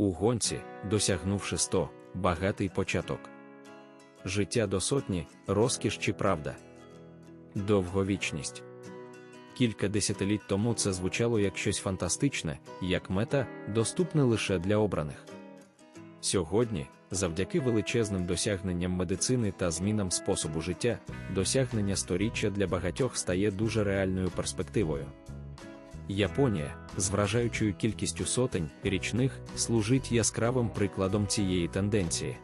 У гонці, досягнувши 100, багатий початок. Життя до сотні, розкіш чи правда. Довговічність. Кілька десятиліть тому це звучало як щось фантастичне, як мета, доступне лише для обраних. Сьогодні, завдяки величезним досягненням медицини та змінам способу життя, досягнення сторіччя для багатьох стає дуже реальною перспективою. Японія, з вражаючою кількістю сотень річних, служить яскравим прикладом цієї тенденції.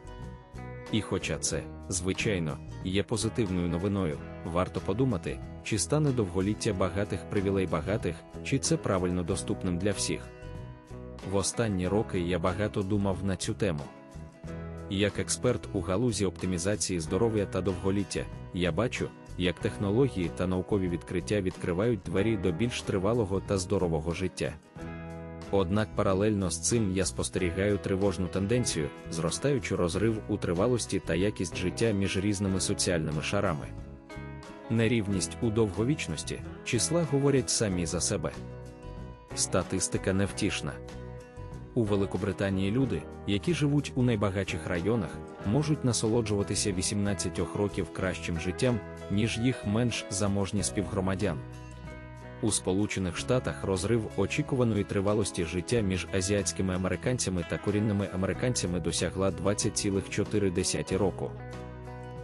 І хоча це, звичайно, є позитивною новиною, варто подумати, чи стане довголіття багатих привілей багатих, чи це правильно доступним для всіх. В останні роки я багато думав на цю тему. Як експерт у галузі оптимізації здоров'я та довголіття, я бачу, як технології та наукові відкриття відкривають двері до більш тривалого та здорового життя. Однак паралельно з цим я спостерігаю тривожну тенденцію, зростаючи розрив у тривалості та якість життя між різними соціальними шарами. Нерівність у довговічності числа говорять самі за себе. Статистика невтішна. У Великобританії люди, які живуть у найбагатших районах, можуть насолоджуватися 18 років кращим життям, ніж їх менш заможні співгромадян. У Сполучених Штатах розрив очікуваної тривалості життя між азіатськими американцями та корінними американцями досягла 20,4 року.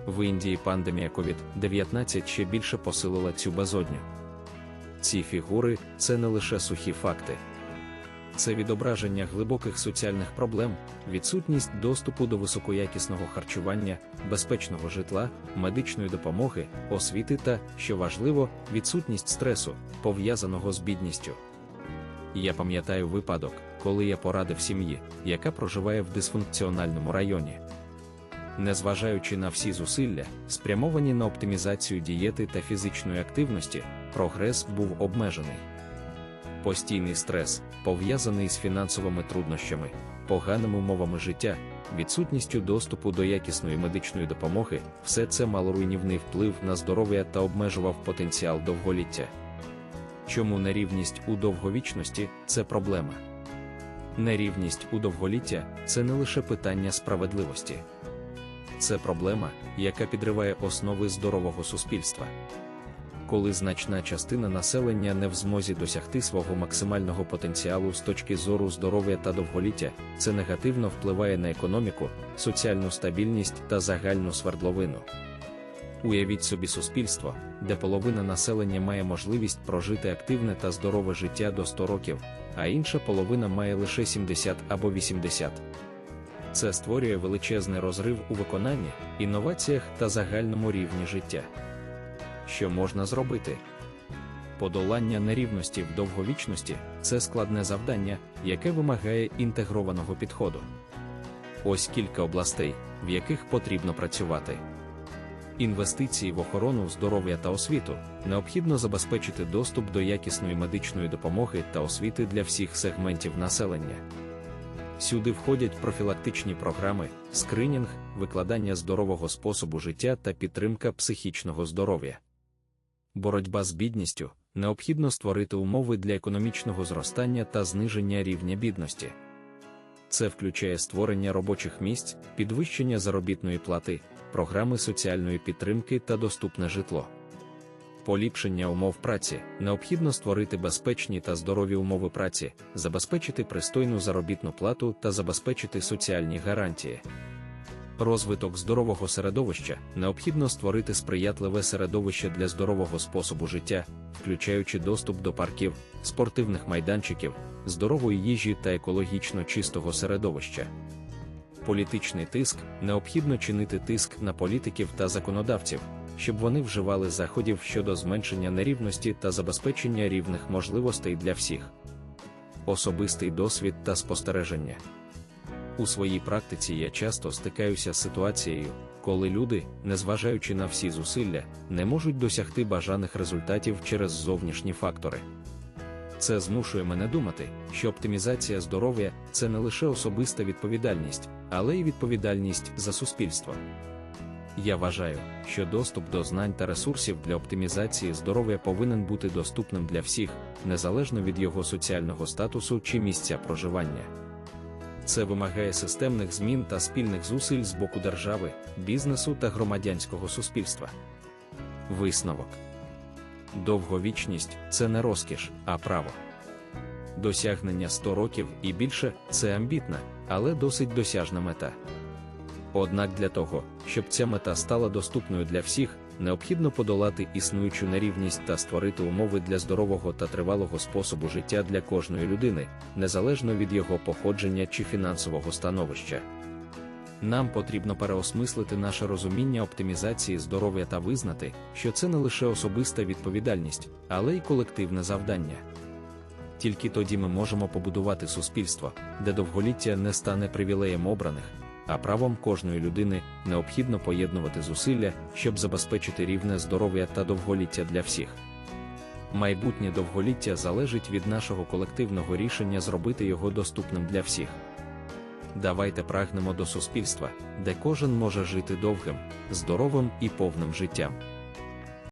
В Індії пандемія COVID-19 ще більше посилила цю безодню. Ці фігури це не лише сухі факти. Це відображення глибоких соціальних проблем, відсутність доступу до високоякісного харчування, безпечного житла, медичної допомоги, освіти та, що важливо, відсутність стресу, пов'язаного з бідністю. Я пам'ятаю випадок, коли я порадив сім'ї, яка проживає в дисфункціональному районі. Незважаючи на всі зусилля, спрямовані на оптимізацію дієти та фізичної активності, прогрес був обмежений постійний стрес, пов'язаний з фінансовими труднощами, поганими умовами життя, відсутністю доступу до якісної медичної допомоги, все це мало руйнівний вплив на здоров'я та обмежував потенціал довголіття. Чому нерівність у довговічності це проблема? Нерівність у довголіття це не лише питання справедливості. Це проблема, яка підриває основи здорового суспільства коли значна частина населення не в змозі досягти свого максимального потенціалу з точки зору здоров'я та довголіття, це негативно впливає на економіку, соціальну стабільність та загальну свердловину. Уявіть собі суспільство, де половина населення має можливість прожити активне та здорове життя до 100 років, а інша половина має лише 70 або 80. Це створює величезний розрив у виконанні, інноваціях та загальному рівні життя що можна зробити. Подолання нерівності в довговічності це складне завдання, яке вимагає інтегрованого підходу. Ось кілька областей, в яких потрібно працювати. Інвестиції в охорону здоров'я та освіту необхідно забезпечити доступ до якісної медичної допомоги та освіти для всіх сегментів населення. Сюди входять профілактичні програми, скринінг, викладання здорового способу життя та підтримка психічного здоров'я боротьба з бідністю, необхідно створити умови для економічного зростання та зниження рівня бідності. Це включає створення робочих місць, підвищення заробітної плати, програми соціальної підтримки та доступне житло. Поліпшення умов праці необхідно створити безпечні та здорові умови праці, забезпечити пристойну заробітну плату та забезпечити соціальні гарантії розвиток здорового середовища необхідно створити сприятливе середовище для здорового способу життя, включаючи доступ до парків, спортивних майданчиків, здорової їжі та екологічно чистого середовища. Політичний тиск необхідно чинити тиск на політиків та законодавців, щоб вони вживали заходів щодо зменшення нерівності та забезпечення рівних можливостей для всіх. Особистий досвід та спостереження. У своїй практиці я часто стикаюся з ситуацією, коли люди, незважаючи на всі зусилля, не можуть досягти бажаних результатів через зовнішні фактори. Це змушує мене думати, що оптимізація здоров'я це не лише особиста відповідальність, але й відповідальність за суспільство. Я вважаю, що доступ до знань та ресурсів для оптимізації здоров'я повинен бути доступним для всіх, незалежно від його соціального статусу чи місця проживання. Це вимагає системних змін та спільних зусиль з боку держави, бізнесу та громадянського суспільства. Висновок довговічність це не розкіш, а право. Досягнення 100 років і більше це амбітна, але досить досяжна мета. Однак для того, щоб ця мета стала доступною для всіх, необхідно подолати існуючу нерівність та створити умови для здорового та тривалого способу життя для кожної людини, незалежно від його походження чи фінансового становища. Нам потрібно переосмислити наше розуміння оптимізації здоров'я та визнати, що це не лише особиста відповідальність, але й колективне завдання. Тільки тоді ми можемо побудувати суспільство, де довголіття не стане привілеєм обраних, а правом кожної людини необхідно поєднувати зусилля, щоб забезпечити рівне здоров'я та довголіття для всіх. Майбутнє довголіття залежить від нашого колективного рішення зробити його доступним для всіх. Давайте прагнемо до суспільства, де кожен може жити довгим, здоровим і повним життям.